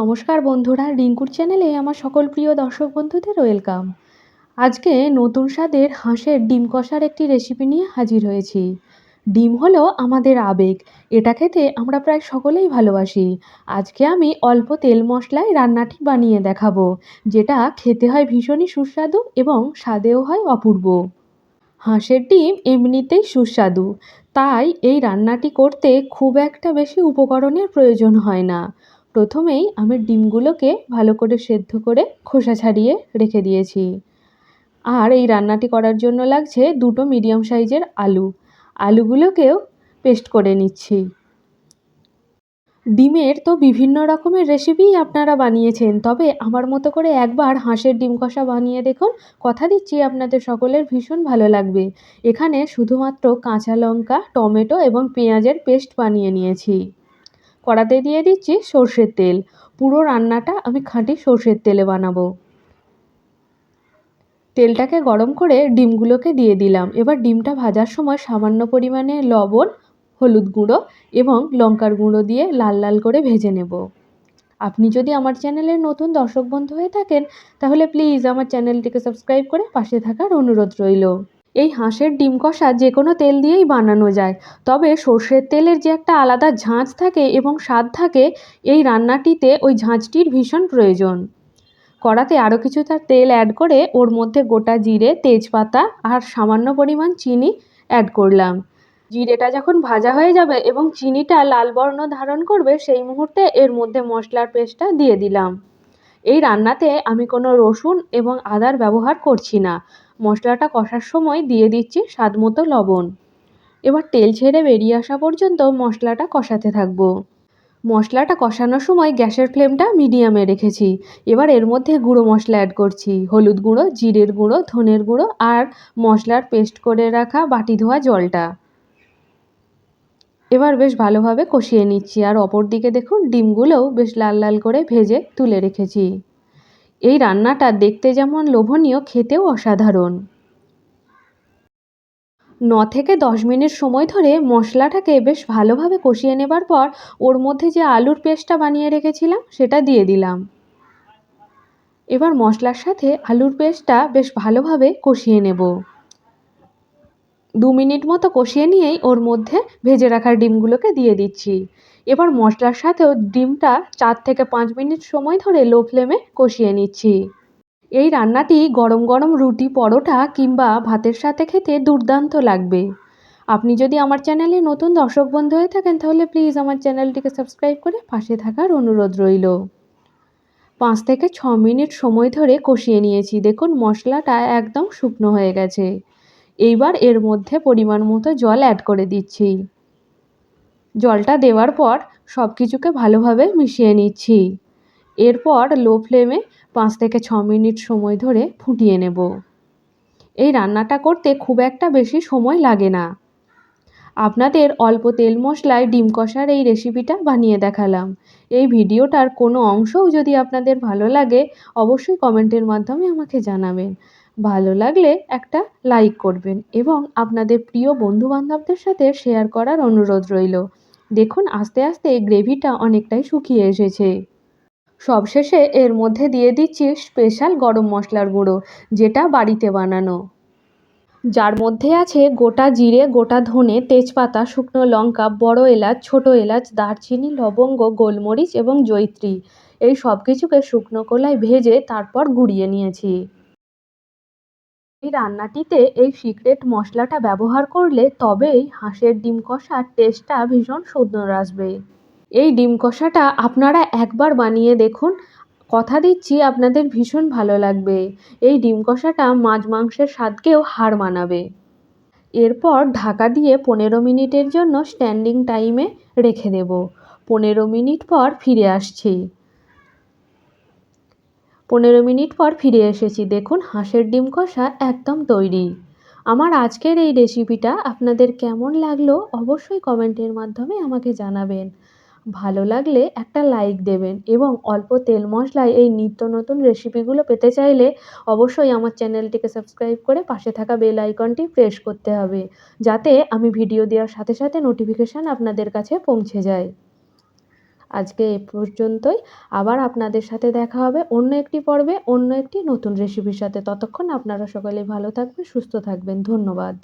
নমস্কার বন্ধুরা, রিঙ্কুর চ্যানেলে আমার সকল প্রিয় দর্শক বন্ধুদের ওয়েলকাম। আজকে নতুন স্বাদের হাঁসের ডিম কষার একটি রেসিপি নিয়ে হাজির হয়েছি। ডিম হলো আমাদের আবেগ, এটা খেতে আমরা প্রায় সকলেই ভালোবাসি। আজকে আমি অল্প তেল মশলায় রান্নাটি বানিয়ে দেখাবো, যেটা খেতে হয় ভীষণই সুস্বাদু এবং স্বাদেও হয় অপূর্ব। হাঁসের ডিম এমনিতেই সুস্বাদু, তাই এই রান্নাটি করতে খুব একটা বেশি উপকরণের প্রয়োজন হয় না। প্রথমেই আমি ডিমগুলোকে ভালো করে সেদ্ধ করে খোসা ছাড়িয়ে রেখে দিয়েছি। আর এই রান্নাটি করার জন্য লাগছে দুটো মিডিয়াম সাইজের আলু। আলুগুলোকেও পেস্ট করে নিচ্ছি। ডিমের তো বিভিন্ন রকমের রেসিপিই আপনারা বানিয়েছেন, তবে আমার মতো করে একবার হাঁসের ডিম কষা বানিয়ে দেখুন। কথা দিচ্ছি আপনাদের সকলের, ভীষণ ভালো লাগবে। এখানে শুধুমাত্র কাঁচা লঙ্কা, টমেটো এবং পেঁয়াজের পেস্ট বানিয়ে নিয়েছি। কড়াতে দিয়ে দিচ্ছি সর্ষের তেল। পুরো রান্নাটা আমি খাঁটি সর্ষের তেলে বানাবো। তেলটাকে গরম করে ডিমগুলোকে দিয়ে দিলাম। এবার ডিমটা ভাজার সময় সামান্য পরিমাণে লবণ, হলুদ গুঁড়ো এবং লঙ্কার গুঁড়ো দিয়ে লাল লাল করে ভেজে নেব। আপনি যদি আমার চ্যানেলের নতুন দর্শক বন্ধু হয়ে থাকেন, তাহলে প্লিজ আমার চ্যানেলটিকে সাবস্ক্রাইব করে পাশে থাকার অনুরোধ রইল। এই হাঁসের ডিম কষা যে কোনো তেল দিয়েই বানানো যায়। তবে সর্ষের তেলের যে একটা আলাদা ঝাঁঝ থাকে এবং স্বাদ থাকে, এই রান্নাটিতে ওই ঝাঁঝটির ভীষণ প্রয়োজন। কড়াতে আরও কিছু তার তেল অ্যাড করে ওর মধ্যে গোটা জিরে, তেজপাতা আর সামান্য পরিমাণ চিনি অ্যাড করলাম। জিরেটা যখন ভাজা হয়ে যাবে এবং চিনিটা লাল বর্ণ ধারণ করবে, সেই মুহূর্তে এর মধ্যে মশলার পেস্টটা দিয়ে দিলাম। এই রান্নাতে আমি কোনো রসুন এবং আদার ব্যবহার করছি না। মশলাটা কষার সময় দিয়ে দিচ্ছি স্বাদ মতো লবণ। এবার তেল ছেড়ে বেরিয়ে আসা পর্যন্ত মশলাটা কষাতে থাকব। মশলাটা কষানোর সময় গ্যাসের ফ্লেমটা মিডিয়ামে রেখেছি। এবার এর মধ্যে গুঁড়ো মশলা অ্যাড করছি। হলুদ গুঁড়ো, জিরের গুঁড়ো, ধনের গুঁড়ো আর মশলার পেস্ট করে রাখা বাটি ধোয়া জলটা। এবার বেশ ভালোভাবে কষিয়ে নিচ্ছি। আর অপর দিকে দেখুন, ডিমগুলোও বেশ লাল লাল করে ভেজে তুলে রেখেছি। এই রান্নাটা দেখতে যেমন লোভনীয়, খেতেও অসাধারণ। ন থেকে দশ মিনিট সময় ধরে মশলাটাকে বেশ ভালোভাবে কষিয়ে নেবার পর ওর মধ্যে যে আলুর পেস্টটা বানিয়ে রেখেছিলাম, সেটা দিয়ে দিলাম। এবার মশলার সাথে আলুর পেস্টটা বেশ ভালোভাবে কষিয়ে নেব। দু মিনিট মতো কষিয়ে নিয়েই ওর মধ্যে ভেজে রাখার ডিমগুলোকে দিয়ে দিচ্ছি। এবার মশলার সাথেও ডিমটা চার থেকে পাঁচ মিনিট সময় ধরে লো ফ্লেমে কষিয়ে নিচ্ছি। এই রান্নাটি গরম গরম রুটি, পরোটা কিংবা ভাতের সাথে খেতে দুর্দান্ত লাগবে। আপনি যদি আমার চ্যানেলে নতুন দর্শক বন্ধু হয়ে থাকেন, তাহলে প্লিজ আমার চ্যানেলটিকে সাবস্ক্রাইব করে পাশে থাকার অনুরোধ রইল। পাঁচ থেকে ছ মিনিট সময় ধরে কষিয়ে নিয়েছি। দেখুন, মশলাটা একদম শুকনো হয়ে গেছে। এইবার এর মধ্যে পরিমাণ মতো জল অ্যাড করে দিচ্ছি। জলটা দেওয়ার পর সব কিছুকে ভালোভাবে মিশিয়ে নিচ্ছি। এরপর লো ফ্লেমে পাঁচ থেকে ছ মিনিট সময় ধরে ফুটিয়ে নেব। এই রান্নাটা করতে খুব একটা বেশি সময় লাগে না। আপনাদের অল্প তেল মশলায় ডিম কষার এই রেসিপিটা বানিয়ে দেখালাম। এই ভিডিওটার কোনো অংশও যদি আপনাদের ভালো লাগে, অবশ্যই কমেন্টের মাধ্যমে আমাকে জানাবেন। ভালো লাগলে একটা লাইক করবেন এবং আপনাদের প্রিয় বন্ধুবান্ধবদের সাথে শেয়ার করার অনুরোধ রইল। দেখুন, আস্তে আস্তে গ্রেভিটা অনেকটাই শুকিয়ে এসেছে। সবশেষে এর মধ্যে দিয়ে দিচ্ছি স্পেশাল গরম মশলার গুঁড়ো, যেটা বাড়িতে বানানো। যার মধ্যে আছে গোটা জিরে, গোটা ধনে, তেজপাতা, শুকনো লঙ্কা, বড় এলাচ, ছোট এলাচ, দারচিনি, লবঙ্গ, গোলমরিচ এবং জৈত্রী এই সব কিছুকে শুকনো কলায় ভেজে তারপর গুঁড়িয়ে নিয়েছি। এই রান্নাটিতে এই সিক্রেট মশলাটা ব্যবহার করলে তবেই হাঁসের ডিম কষার টেস্টটা ভীষণ সুন্দর আসবে। এই ডিম কষাটা আপনারা একবার বানিয়ে দেখুন। কথা দিচ্ছি, আপনাদের ভীষণ ভালো লাগবে। এই ডিম কষাটা মাছ মাংসের স্বাদকেও হার মানাবে। এরপর ঢাকা দিয়ে পনেরো মিনিটের জন্য স্ট্যান্ডিং টাইমে রেখে দেব। পনেরো মিনিট পর ফিরে আসছি। পনেরো মিনিট পর ফিরে এসেছি। দেখুন, হাঁসের ডিম কষা একদম তৈরি। আমার আজকের এই রেসিপিটা আপনাদের কেমন লাগল অবশ্যই কমেন্টের মাধ্যমে আমাকে জানাবেন। ভালো লাগলে একটা লাইক দেবেন এবং অল্প তেল মশলায় এই নিত্য নতুন রেসিপিগুলো পেতে চাইলে অবশ্যই আমার চ্যানেলটিকে সাবস্ক্রাইব করে পাশে থাকা বেল আইকনটি প্রেস করতে হবে, যাতে আমি ভিডিও দেওয়ার সাথে সাথে নোটিফিকেশান আপনাদের কাছে পৌঁছে যায়। আজকে এ পর্যন্তই। আবার আপনাদের সাথে দেখা হবে অন্য একটি পর্বে, অন্য একটি নতুন রেসিপির সাথে। ততক্ষণ আপনারা সকলে ভালো থাকবেন, সুস্থ থাকবেন। ধন্যবাদ।